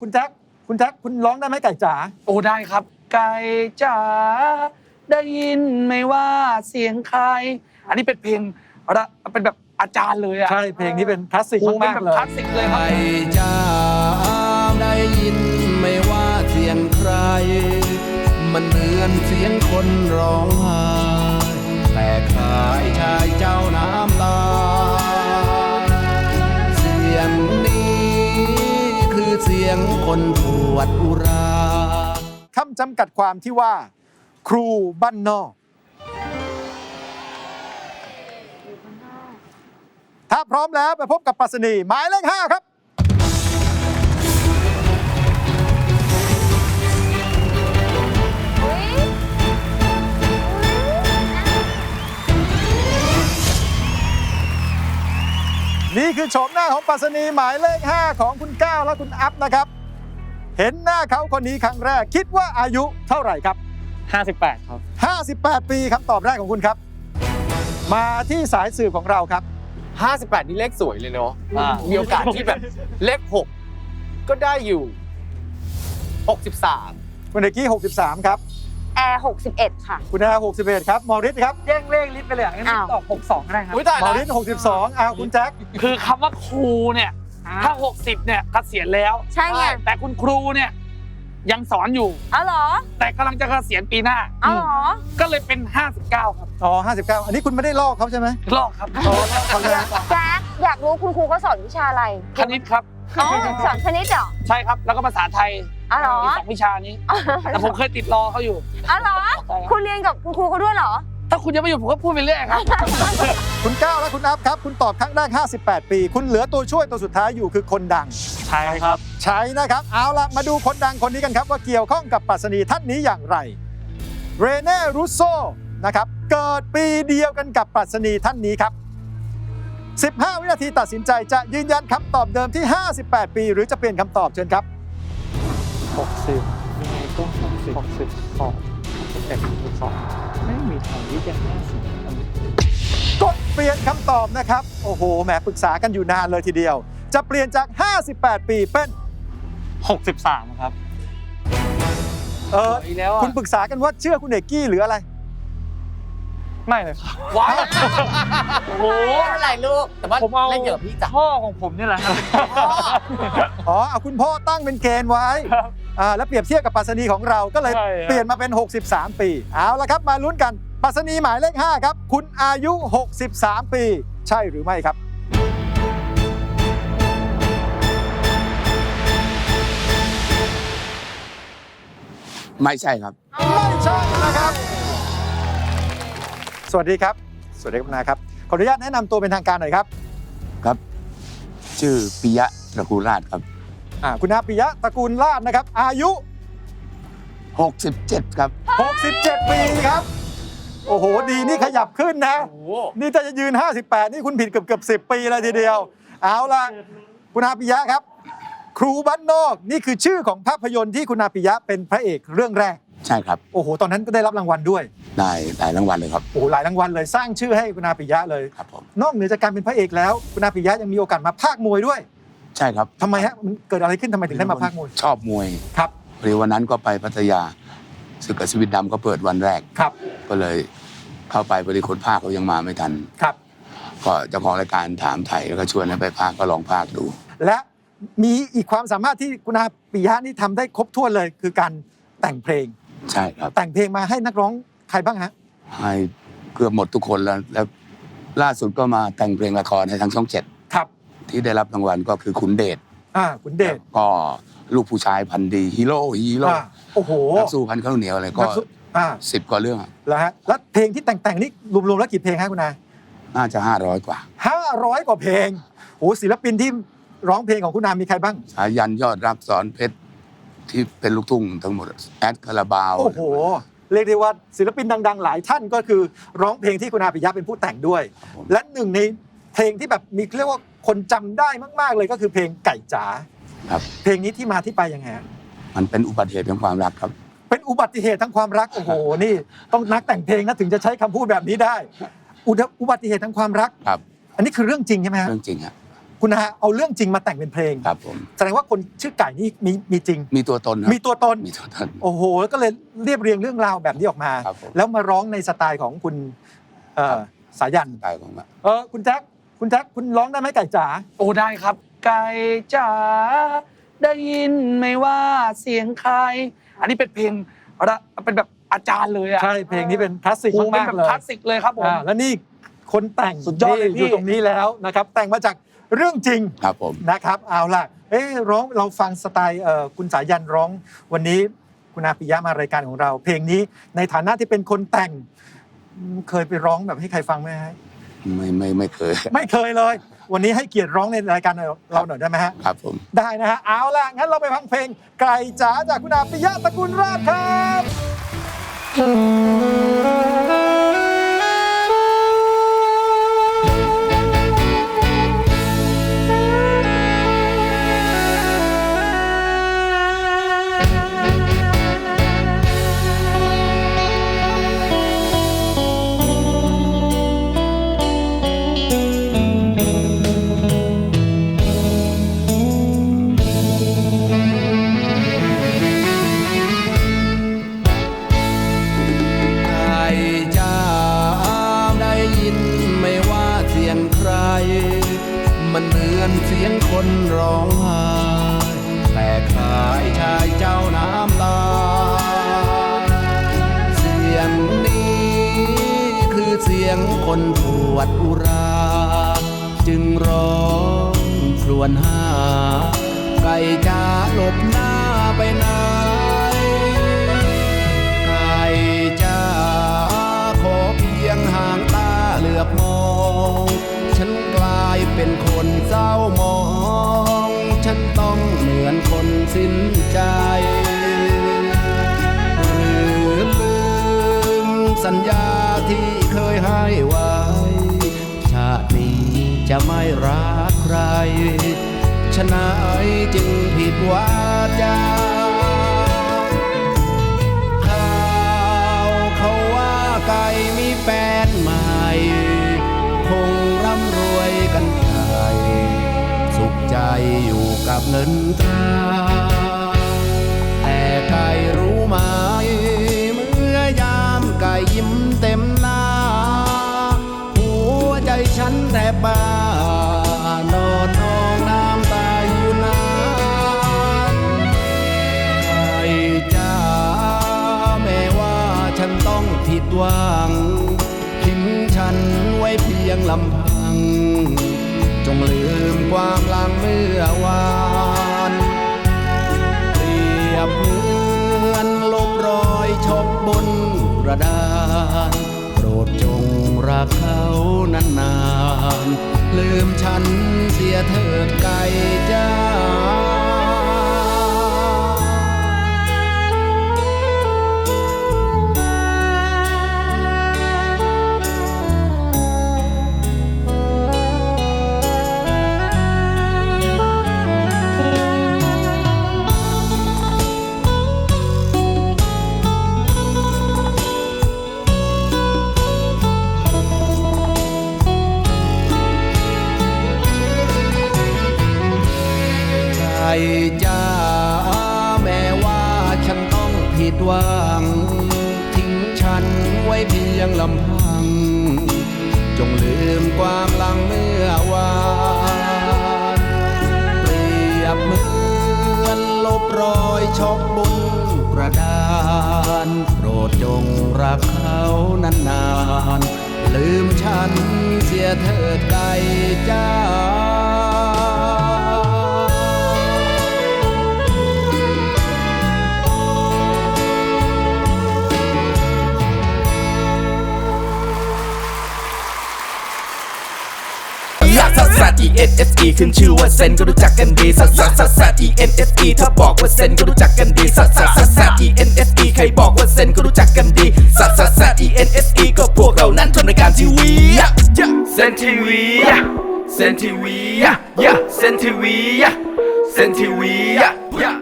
คุณแจ็คคุณแจ็คคุณร้องได้ไหมไก่จ๋าโอ้ได้ครับ ไก่จ๋าได้ยินไหมว่าเสียงใคร อันนี้เป็นเพลงระเป็นแบบอาจารย์เลยอะใช่เพลงนี้เป็นคลาสสิกโอ้เป็นมากแบบๆเลย คลาสสิกเลยครับ ไก่จ้าได้ยินไม่ว่าเสียงใคร มันเหมือนเสียงคนร้องไห้แต่คล้ายชายเจ้าน้ำตา เสียงคนปวดอุราคำจำกัดความที่ว่า ครูบ้านนอก ถ้าพร้อมแล้วไปพบกับปรัสนีหมายเลขห้าครับ นี่คือโฉมหน้าของปรัชนีหมายเลข 5 ของคุณก้าวและคุณอัพนะครับ เห็นหน้าเขาคนนี้ครั้งแรก คิดว่าอายุเท่าไหร่ครับ 58 ครับ 58 ปีคำตอบแรกของคุณครับ มาที่สายสืบของเราครับ 58 นี่เลขสวยเลยเนาะอ่ามีโอกาสที่แบบเลข 6 ก็ได้อยู่ 63 คุณเอกกี้63 ครับ แอร์61 ค่ะ คุณอา61 ครับมอริสครับแย่งเลขลิสต์ไปเลยอะงั้นอ้าว ตอบ62ก็ได้ครับ อุ้ยตายมอแล้วริส62อ้าวคุณแจ็ค คือคำว่าครูเนี่ยถ้า 60 เนี่ยเกษียณแล้วใช่ไง แต่คุณครูเนี่ยยังสอนอยู่ เอาเหรอ แต่กำลังจะเกษียณปีหน้า เอาเหรอ ก็เลยเป็น 59 ครับอ๋อ 59 อันนี้คุณไม่ได้ลอกเขาใช่ไหมลอกครับอ๋อลอกเขาเลยแจ๊คอยากรู้คุณครูเขาสอนวิชาอะไร คณิตครับ อ๋อสอนคณิตเหรอใช่ครับแล้วก็ภาษาไทยอ๋อเหรอมีสองวิชานี้ แต่ผมเคยติดรอเขาอยู่อ๋อเหรอใช่ครับคุณเรียนกับคุณครูเขาด้วยเหรอ ถ้าคุณยังไม่อยู่ผมก็พูดไปเรื่อยครับ คุณก้าวและคุณอัพครับ คุณตอบครั้งแรก58 ปี คุณเหลือตัวช่วยตัวสุดท้ายอยู่คือคนดัง ใช่ครับ ใช้นะครับ เอาละมาดูคนดังคนนี้กันครับ ว่าเกี่ยวข้องกับปรัชนีท่านนี้อย่างไร เรเน่รูโซนะครับ เกิดปีเดียวกันกับปรัชนีท่านนี้ครับ 15 วินาทีตัดสินใจจะยืนยันคำตอบเดิมที่ 58 ปี หรือจะเปลี่ยนคำตอบเชิญครับ 60ยังไงก็60 62 61 62ไม่มีทางที่จะ50กดเปลี่ยนคำตอบนะครับ โอ้โหแหมปรึกษากันอยู่นานเลยทีเดียว จะเปลี่ยนจาก 58 ปีเป็น 63 ครับ เออ อีกแล้วอะคุณปรึกษากันว่าเชื่อคุณเอกกี้หรืออะไร ไม่เลยครับ ว้าวโอ้โหไม่เป็นไรลูก แต่ว่าผมเอา เล่นเกี่ยวกับพี่จ้ะ พ่อของผมนี่แหละครับ อ๋อเอาคุณพ่อตั้งเป็นเกณฑ์ไว้ครับอ่าแล้วเปรียบเทียบกับปรัสนีของเราก็เลยใช่ครับ เปลี่ยนมาเป็น 63 ปี เอาละครับมาลุ้นกันปรัสนีหมายเลข 5 ครับ คุณอายุ 63 ปี ใช่หรือไม่ครับ ไม่ใช่ครับ ไม่ใช่นะครับ สวัสดีครับ สวัสดีครับคุณนาครับ ขออนุญาตแนะนำตัวเป็นทางการหน่อยครับ ครับ ชื่อปิยะตระกูลราชครับ อ่า คุณอาปิยะตระกูลลาดนะครับ อายุ 67 ครับ 67 ปีครับ โอ้โห ดีนี่ขยับขึ้นนะโอ้โหนี่ถ้าจะยืน 58 นี่คุณผิดเกือบเกือบ10 ปีเลยทีเดียว เอาล่ะ คุณอาปิยะครับ ครูบ้านนอก นี่คือชื่อของภาพยนตร์ที่คุณอาปิยะเป็นพระเอกเรื่องแรก ใช่ครับโอ้โหตอนนั้นก็ได้รับรางวัลด้วยได้หลายรางวัลเลยครับโอ้โหหลายรางวัลเลยสร้างชื่อให้คุณอาปิยะเลย ครับผมนอกเหนือจากการเป็นพระเอกแล้วคุณอาปิยะยังมีโอกาสมาภาคมวยด้วยใช่ครับทำไมฮะมันเกิดอะไรขึ้นทำไมถึงได้มาภาคมวยชอบมวยครับพอดีวันนั้นก็ไปพัทยาศึกกับสวิตดำก็เปิดวันแรก ครับก็เลยเข้าไปพอดีคนภาคเขายังมาไม่ทัน ครับ ก็เจ้าของรายการถามไทยแล้วก็ชวนให้ไปภาคก็ลองภาคดู และมีอีกความสามารถที่คุณอาปิยะนี่ทำได้ครบถ้วนเลยคือการแต่งเพลง ใช่ครับ แต่งเพลงมาให้นักร้องใครบ้างฮะให้เกือบหมดทุกคนแล้วแล้ว ล่าสุดก็มาแต่งเพลงละครให้ทางช่องเจ็ดครับที่ได้รับรางวัลก็คือขุนเดชอ่าคุณเดชก็ลูกผู้ชายพันธุ์ดีฮีโร่ฮีโร่อ่าโอ้โหนักสู้พันธุ์ข้าวเหนียวอะไรก็นักสู้อ่าสิบกว่าเรื่องอะแล้วฮะแล้วเพลงที่แต่งๆนี่รวมๆแล้วกี่เพลงฮะคุณอา น่าจะห้าร้อยกว่าห้าร้อยกว่าเพลงโอ้ศิลปินที่ร้องเพลงของคุณอามีใครบ้าง สายันยอดรักสอนเพชร ที่เป็นลูกทุ่งทั้งหมดแอดคาราบาวโอ้โห เรียกได้ว่าศิลปินดัง ๆ หลายท่านก็คือร้องเพลงที่คุณอาปิยะเป็นผู้แต่งด้วยครับผมและหนึ่งในเพลงที่แบบมีเรียกว่าคนจำได้มาก ๆ เลยก็คือเพลงไก่จ๋าครับ เพลงนี้ที่มาที่ไปยังไงฮะมันเป็นอุบัติเหตุของความรักครับ เป็นอุบัติเหตุทั้งความรักโอ้โหนี่ ต้องนักแต่งเพลงนะถึงจะใช้คำพูดแบบนี้ได้ อุดอุบัติเหตุทั้งความรักครับ อันนี้คือเรื่องจริงใช่ไหมฮะเรื่องจริงฮะ คุณอาเอาเรื่องจริงมาแต่งเป็นเพลง ครับผมแสดงว่าคนชื่อไก่นี่มีมีจริง มีตัวตนครับมีตัวตน มีตัวตน โอ้โหแล้วก็เลยเรียบเรียงเรื่องราวแบบนี้ออกมา ครับผมแล้วมาร้องในสไตล์ของคุณเอ่อสายันกายของมันเออคุณแจ็คคุณแจ็คคุณร้องได้ไหมไก่จ๋าโอ้ได้ครับ ไก่จ๋าได้ยินไหมว่าเสียงใคร อันนี้เป็นเพลงระเป็นแบบอาจารย์เลยอะใช่เพลงนี้เป็นคลาสสิกโอ้เป็นมากแบบๆเลยคลาสสิกเลยครับผม อ่าแล้วนี่คนแต่งสุดยอดเลยนี่พี่อยู่ตรงนี้แล้วนะครับ แต่งมาจาก เรื่องจริงครับผมนะครับเอาล่ะเอ้ร้องเราฟังสไตล์เอ่อคุณสายันร้องวันนี้คุณอาปิยะมารายการของเรา เพลงนี้ในฐานะที่เป็นคนแต่งอืมเคยไปร้องแบบให้ใครฟังไหมฮะไม่ไม่ไม่เคย ไม่เคยเลย วันนี้ให้เกียรติร้องในรายการเราหน่อยได้ไหมฮะครับผมได้นะฮะเอาล่ะงั้นเราไปฟังเพลงไก่จ๋าจากคุณอาปิยะตระกูลราชครับ อนเสียงคนร้องไห้แต่คลายชายเจ้าน้ำตา เสียงนี้คือเสียงคนปวดอุรา จึงร้องครวญหา ไก่จ้าหลบหน้าไปไหนไก่จ้าขอเพียงห่างตาเหลือบมอง เป็นคนเศร้ามอง ฉันต้องเหมือนคนสิ้นใจหรือลืมสัญญาที่เคยให้ไว้ ชาตินี้จะไม่รักใครชนะนายจึงผิดวาจา อยู่กับเงินตรา แต่ไก่รู้ไหม เมื่อยามไก่ยิ้มเต็มหน้า หัวใจฉันแทบบ้านอนนองน้ำตาอยู่นานไก่จ้าแม้ว่าฉันต้องผิดหวัง เมื่อวานเปรียบเหมือนลบรอยชกบนกระดานโปรดจงรักเขานานๆลืมฉันเสียเถิดไกลจ้า ยงลำพัง จงลืมความหลังเมื่อวานเปรียบเหมือนลบรอยชอกบนกระดาน โปรดจงรักเขานานๆลืมฉันเสียเถิดไก่จ้า ซัสซัส E N S E ขึ้นชื่อว่าเซนก็รู้จักกันดีซัสซัสซัสซัส E N S E ถ้าบอกว่าเซนก็รู้จักกันดีซัสซัสซัสซัส E N S E ใครบอกว่าเซนก็รู้จักกันดีซัสซัสซัส E N S E ก็พวกเรานั้นทำรายการทีวีเซนทีวีเซนทีวีเซนทีวีเซนทีวี